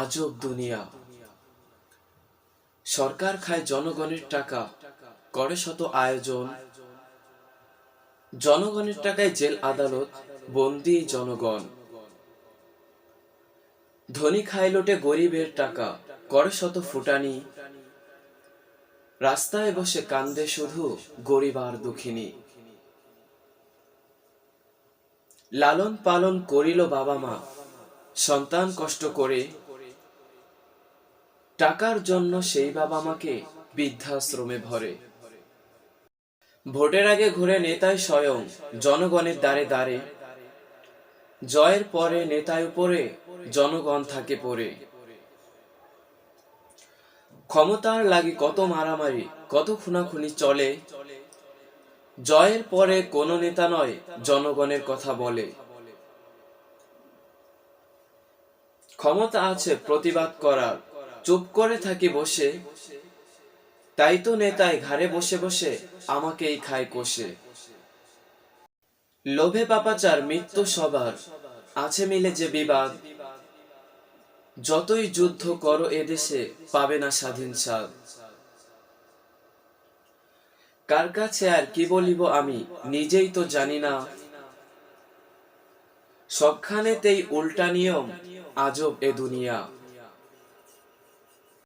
আজব দুনিয়া। সরকার খায় জনগণের টাকা, করে শত আয়োজন। জনগণের টাকায় জেল আদালত, বন্দি জনগণ। ধনী খায় লোটে গরিবের টাকা, করে শত ফুটানি। রাস্তায় বসে কান্দে শুধু গরিব আর দুঃখিনী। লালন পালন করিল বাবা মা, সন্তান কষ্ট করে টাকার জন্য সেই বাবা মাকে বৃদ্ধাশ্রমে ভরে। ভোটের আগে ঘুরে নেতায় স্বয়ং জনগণের দ্বারে দ্বারে। জয়ের পরে নেতায় উপরে, জনগণ থাকে পড়ে ক্ষমতার লাগে কত মারামারি, কত খুনাখুনি চলে। জয়ের পরে কোন নেতা নয়, জনগণের কথা বলে। ক্ষমতা আছে প্রতিবাদ করার চুপ করে থাকি বসে, তাই তো নেতায় ঘাড়ে বসে বসে আমাকেই খায় কষে। লোভে পাপাচার মৃত্যু সবার, আছে মিলে যে বিবাদ। যতই যুদ্ধ করো এদেশে পাবে না স্বাধীন স্বাদ। কার কাছে আর কি বলিব আমি নিজেই তো জানি না। সবখানেতেই উল্টা নিয়ম, আজব এ দুনিয়া।